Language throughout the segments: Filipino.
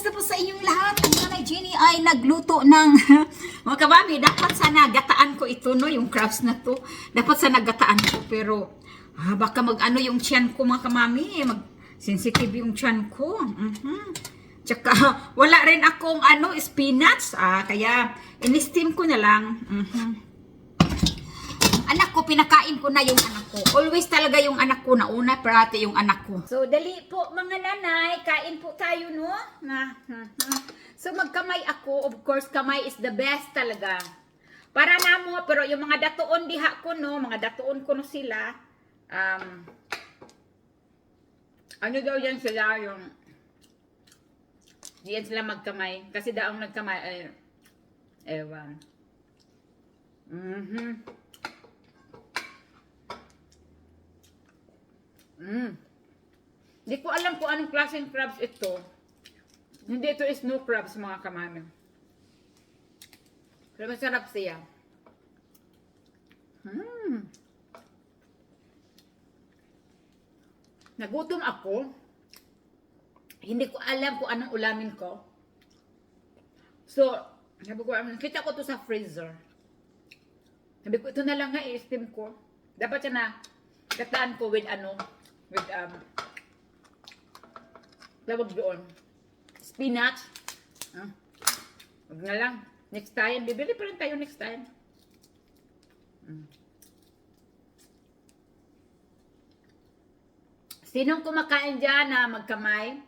Kumusta po sa inyong lahat? Ang Nanay Jenny ay nagluto ng mga kabami. Dapat sana gataan ko ito, no? Yung crabs na to. Dapat sana gataan ko. Pero ah, baka mag-ano yung tiyan ko mga kamami. Mag sensitive yung tiyan ko. Mhm. Tsaka wala rin akong ano, spinach. Ah, kaya in-steam ko na lang. Mhm anak ko, pinakain ko na yung anak ko. Always talaga yung anak ko na una, parati yung anak ko. So, dali po mga nanay, kain po tayo, no? Na, so, magkamay ako. Of course, kamay is the best talaga. Para na mo, pero yung mga datoon diha ko, no? Mga datoon ko no sila. Um, ano daw yan sila, yung Diyan sila magkamay. Kasi daong nagkamay, ay, ewan. Mhm. Mm. Hindi ko alam kung anong klaseng crabs ito. Hindi ito is snow crabs mga kamami. Pero masarap siya. Hmm. Nagutom ako. Hindi ko alam kung anong ulamin ko. So, sabi ko, kita ko to sa freezer. Sabi ko, ito na lang nga, i-steam ko. Dapat siya na, kataan ko with ano, with um tawag doon. Spinach. Ah, wag na lang. Next time bibili pa rin tayo next time. Mm. sinong kumakain dyan na magkamay?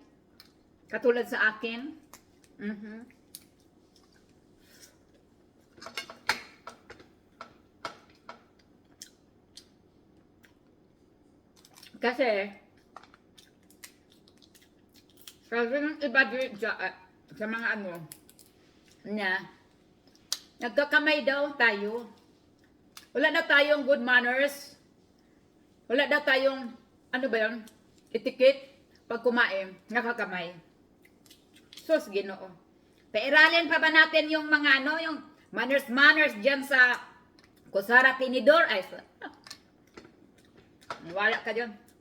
Katulad sa akin? Mhm Kasi, sabi ng iba dito sa, ah, sa mga ano, na, nagkakamay daw tayo. Wala na tayong good manners. Wala na tayong, ano ba yun, etiquette pag kumain, nakakamay. Sus, ginoo. Pairalin pa ba natin yung mga ano, yung manners, manners dyan sa kusara tinidor? Ay, wala ka dyan.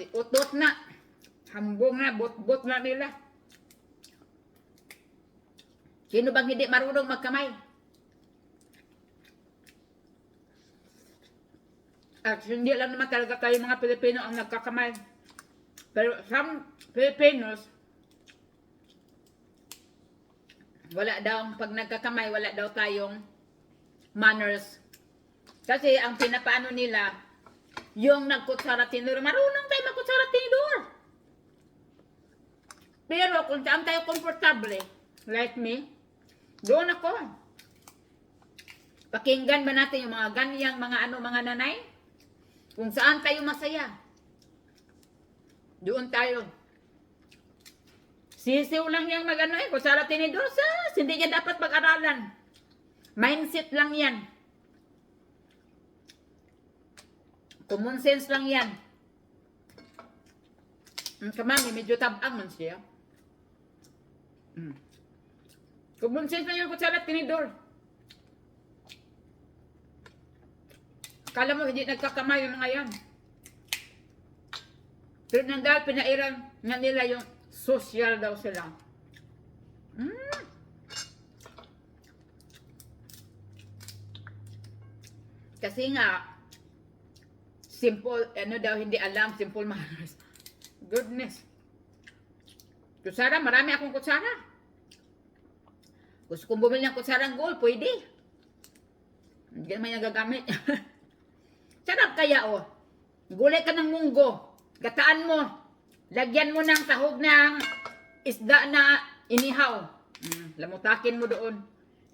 Utot na. Hambong na, bot-bot na nila. Sino bang hindi marunong magkamay? At hindi lang naman talaga kayo mga Pilipino ang nagkakamay. Pero some Filipinos, wala daw, pag nagkakamay, wala daw tayong manners. Kasi ang pinapaano nila, yung nagkutsara tinidor, marunong tayo magkutsara tinidor. Pero kung saan tayo komportable, like me, doon ako. Pakinggan ba natin yung mga ganyang mga ano, mga nanay? Kung saan tayo masaya. Doon tayo. Sisiw lang yung mag-ano eh, kutsara tinidor, sa, hindi niya dapat mag-aralan. Mindset lang yan. Common sense lang yan. Ang kamami, medyo tabang man siya. Mm. Common sense lang yung kutsara at tinidor. Kala mo hindi nagkakamay yung mga yan. Pero nang dahil pinairan nga nila yung social daw sila. Mm. Kasi nga, simple, ano daw, hindi alam, simple manners. Goodness. Kutsara, marami akong kutsara. Gusto kong bumili ng kutsarang gold, pwede. Hindi naman yung gagamit. Sarap kaya, oh. Gulay ka ng munggo. Gataan mo. Lagyan mo ng sahog ng isda na inihaw. Mm, lamutakin mo doon.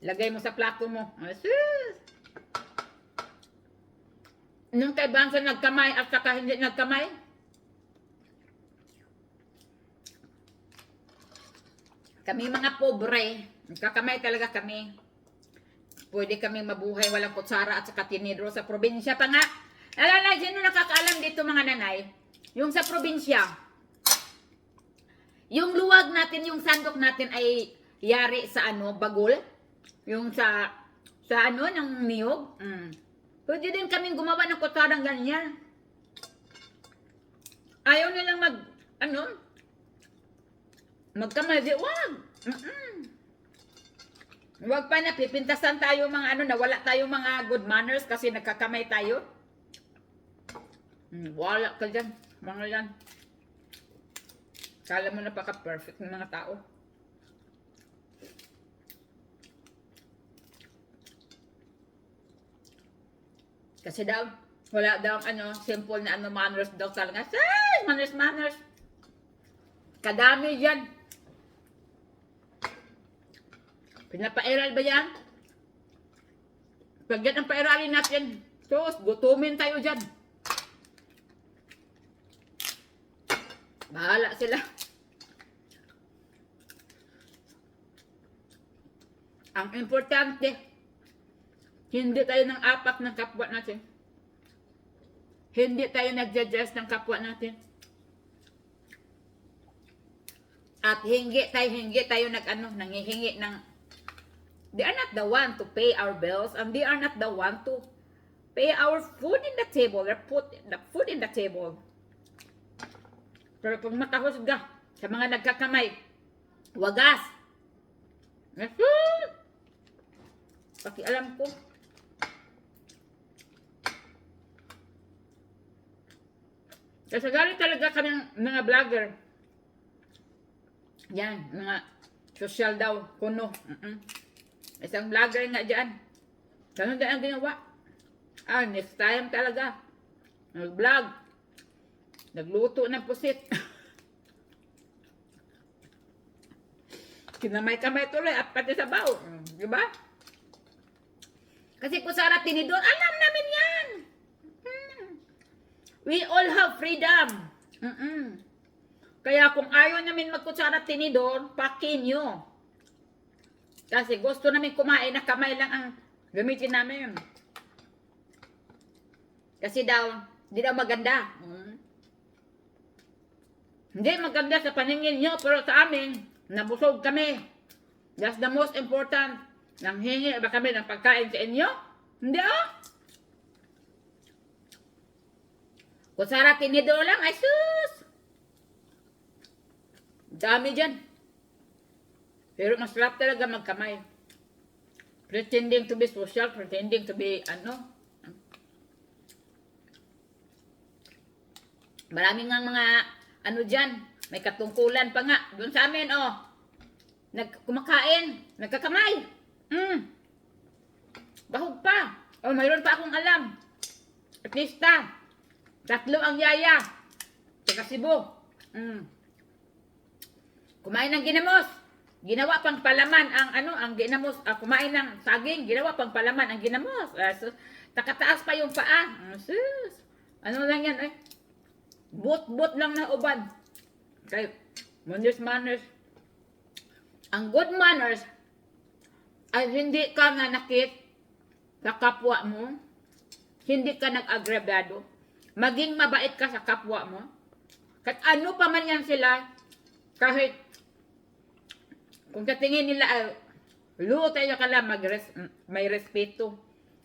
Lagay mo sa plato mo. Asus! Nung kay Bansa nagkamay at saka hindi nagkamay, kami mga pobre, nagkakamay talaga kami. Pwede kami mabuhay walang kutsara at saka tinidro sa probinsya pa nga. Alala, sino nakakaalam dito mga nanay? Yung sa probinsya, yung luwag natin, yung sandok natin ay yari sa ano, bagol. Yung sa, sa ano, ng niyog. Mm. Pwede din kaming gumawa ng kutsarang ganyan. Ayaw nilang mag, ano, Magkamay, di wag. Mm-mm. Wag pa na pipintasan tayo mga ano, nawala tayo mga good manners kasi nagkakamay tayo. Hmm, wala ka dyan, mga yan. Kala mo napaka-perfect ng mga tao. Kasi daw, wala daw ano, simple na ano, manners daw talaga. Say, manners, manners. Kadami yan. Pinapairal ba yan? Pag yan ang pairalin natin, sus, gutumin tayo dyan. Bahala sila. Ang importante, hindi tayo ng apak ng kapwa natin. Hindi tayo nagja-judge ng kapwa natin. At hingi tayo, hingi tayo nag ano, nangihingi ng They are not the one to pay our bills and they are not the one to pay our food in the table. They put the food in the table. Pero pag makahusga sa mga nagkakamay, wagas. Naku! Pakialam ko. Kasi galing talaga kami mga vlogger. Yan, mga social daw, kuno. Mm-mm. Isang vlogger nga dyan. Ganun din ang ginawa. Ah, next time talaga. Nag-vlog. Nagluto ng pusit. Kinamay-kamay tuloy at pati sa baw. Di ba? Kasi kusara tinidor, alam. We all have freedom. Mm-mm. Kaya kung ayaw namin magkutsara tinidor, pakin nyo. Kasi gusto namin kumain na kamay lang ang gamitin namin. Kasi daw, hindi daw maganda. Mm. Hindi maganda sa paningin nyo, pero sa amin, nabusog kami. That's the most important. Nang hingi ba kami ng pagkain sa inyo? Hindi oh. Kusara tinidor lang, ay sus! Dami dyan. Pero masarap talaga magkamay. Pretending to be social, pretending to be ano. Maraming nga mga ano dyan, may katungkulan pa nga. Doon sa amin, oh. Nag kumakain, nagkakamay. Mm. Bahog pa. Oh, mayroon pa akong alam. Artista. Tatlo ang yaya. Taga Cebu. Mm. Kumain ng ginamos. Ginawa pang palaman ang ano, ang ginamos, ah, kumain ng saging, ginawa pang palaman ang ginamos. Ah, so, takataas pa yung paa. Sus. Ano lang yan eh. Bot-bot lang na uban. Okay. Manners, manners. Ang good manners ay hindi ka nanakit sa kapwa mo. Hindi ka nag-agrabyado. Maging mabait ka sa kapwa mo. Kahit ano pa man yan sila, kahit kung sa tingin nila ay luo tayo ka lang magres, may respeto.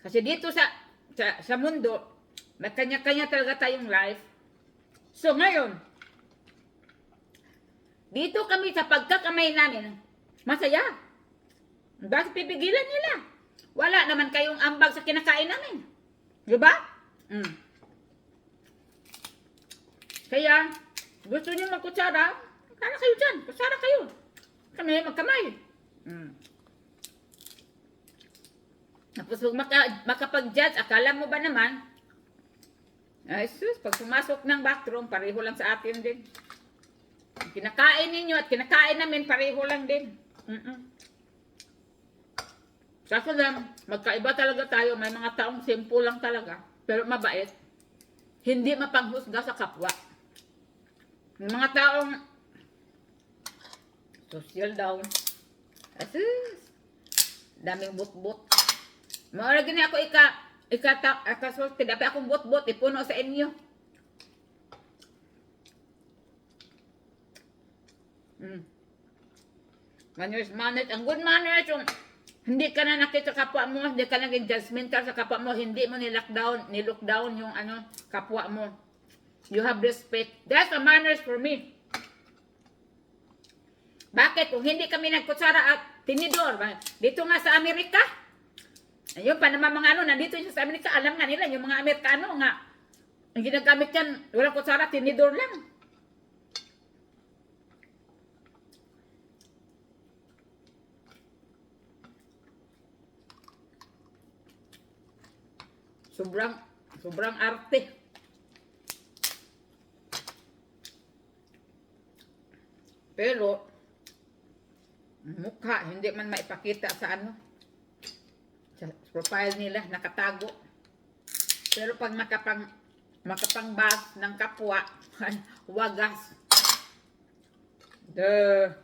Kasi dito sa, sa, sa mundo, may kanya-kanya talaga tayong life. So ngayon, dito kami sa pagkakamay namin, masaya. Bakit pipigilan nila? Wala naman kayong ambag sa kinakain namin. Di ba? Mm. Kaya, gusto niyo magkutsara, kaya kayo dyan, kutsara kayo. Kami magkamay. Mm. Tapos pag maka, makapag-judge, akala mo ba naman, ay sus, pag pumasok ng bathroom, pareho lang sa atin din. Kinakain ninyo at kinakain namin, pareho lang din. Mm-mm. Kaso lang, magkaiba talaga tayo. May mga taong simple lang talaga. Pero mabait. Hindi mapanghusga sa kapwa. May mga taong social daw. Asus. Daming bot-bot. Maura gini ako ika ikata akasulti dapat akong bot-bot ipuno sa inyo. Mm. Manners, manners. Ang good manners, yung hindi ka na nakita kapwa mo, hindi ka naging judgmental sa kapwa mo, hindi mo ni-lockdown, ni-lockdown yung ano, kapwa mo. You have respect. That's the manners for me. Bakit? Kung hindi kami nagkutsara at tinidor, dito nga sa Amerika, ayun pa naman mga ano, nandito yung sa Amerika, alam nga nila, yung mga Amerikano nga, ang ginagamit yan, walang kutsara, tinidor lang. Sobrang, sobrang arte. Pero, mukha, hindi man maipakita sa ano, sa profile nila, nakatago. Pero pag makapang, makapangbag ng kapwa, wagas. Duh.